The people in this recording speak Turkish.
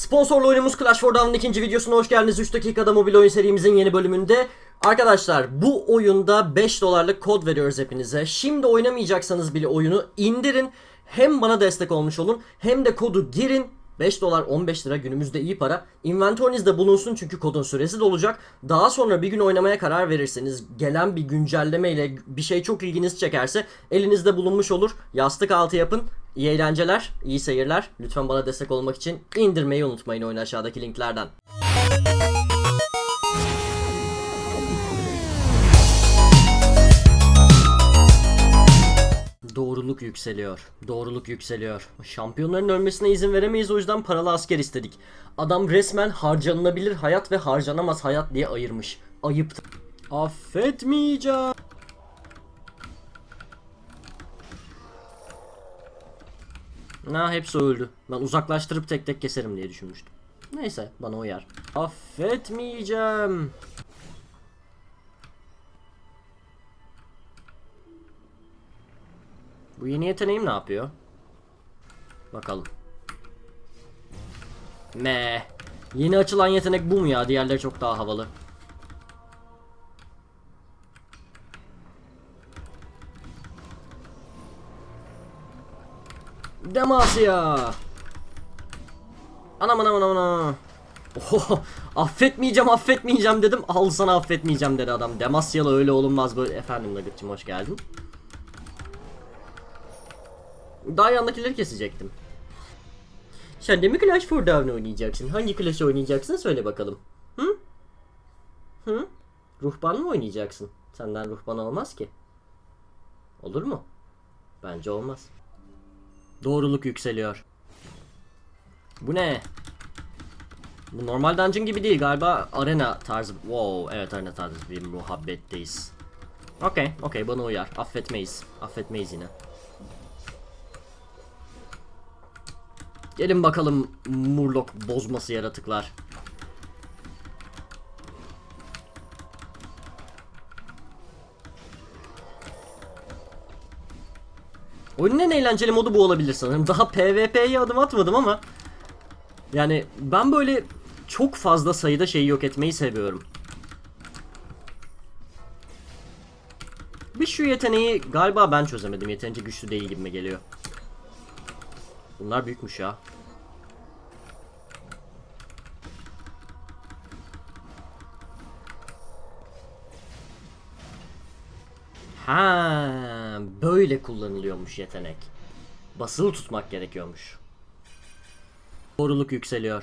Sponsorlu oyunumuz Clash for Down'ın ikinci videosuna hoş geldiniz. 3 dakikada mobil oyun serimizin yeni bölümünde. Arkadaşlar bu oyunda 5 dolarlık kod veriyoruz hepinize. Şimdi oynamayacaksanız bile oyunu indirin. Hem bana destek olmuş olun hem de kodu girin. 5 dolar 15 lira günümüzde iyi para. Inventörünüzde bulunsun çünkü kodun süresi dolacak. Daha sonra bir gün oynamaya karar verirseniz gelen bir güncelleme ile bir şey çok ilginizi çekerse elinizde bulunmuş olur. Yastık altı yapın. İyi eğlenceler, iyi seyirler. Lütfen bana destek olmak için indirmeyi unutmayın oyunu aşağıdaki linklerden. Doğruluk yükseliyor. Doğruluk yükseliyor. Şampiyonların ölmesine izin veremeyiz o yüzden paralı asker istedik. Adam resmen harcanılabilir hayat ve harcanamaz hayat diye ayırmış. Ayıp. Affetmeyeceğim. Na hepsi öldü. Ben uzaklaştırıp tek tek keserim diye düşünmüştüm. Neyse bana uyar. Affetmeyeceğim. Bu yeni yeteneğim ne yapıyor? Bakalım. Me. Yeni açılan yetenek bu mu ya? Diğerleri çok daha havalı. Demasya. Anam anam anam anam. Oho, affetmeyeceğim affetmeyeceğim dedim. Al sana affetmeyeceğim dedi adam. Demasyalı öyle olunmaz böyle. Efendim Nugget'cim hoş geldin. Daha yandakileri kesecektim. Sen de mi Clash for Down oynayacaksın? Hangi Clash oynayacaksın söyle bakalım. Hı? Hı? Ruhban mı oynayacaksın? Senden ruhban olmaz ki. Olur mu? Bence olmaz. Doğruluk yükseliyor. Bu ne? Bu normal dungeon gibi değil galiba arena tarzı. Wow evet arena tarzı bir muhabbetteyiz. Okey okey bana uyar. Affetmeyiz. Affetmeyiz yine. Gelin bakalım Murloc bozması yaratıklar. Oyunun en eğlenceli modu bu olabilir sanırım. Daha PvP'ye adım atmadım ama yani ben böyle çok fazla sayıda şeyi yok etmeyi seviyorum. Bir şu yeteneği galiba ben çözemedim. Yeterince güçlü değil gibime geliyor. Bunlar büyükmüş ya. Ha, böyle kullanılıyormuş yetenek. Basılı tutmak gerekiyormuş. Doğruluk yükseliyor.